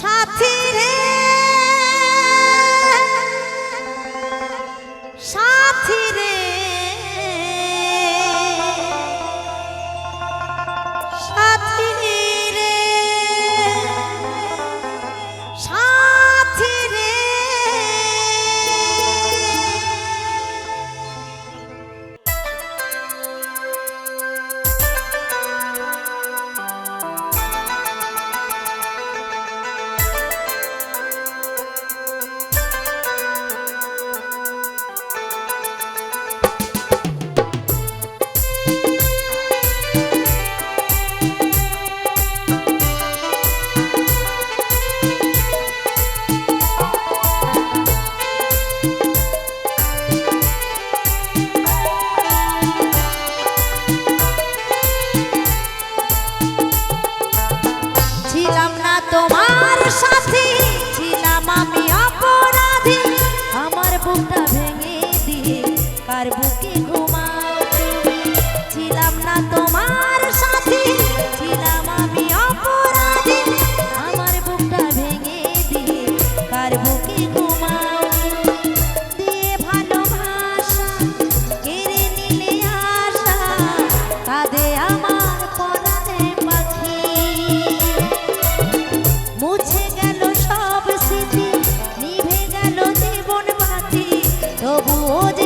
সাথী রে। তোমার সাথে ছিলাম আমি অপরাধী। আমার বুকটা ভেঙে দিয়ে কার বুক তবুও যে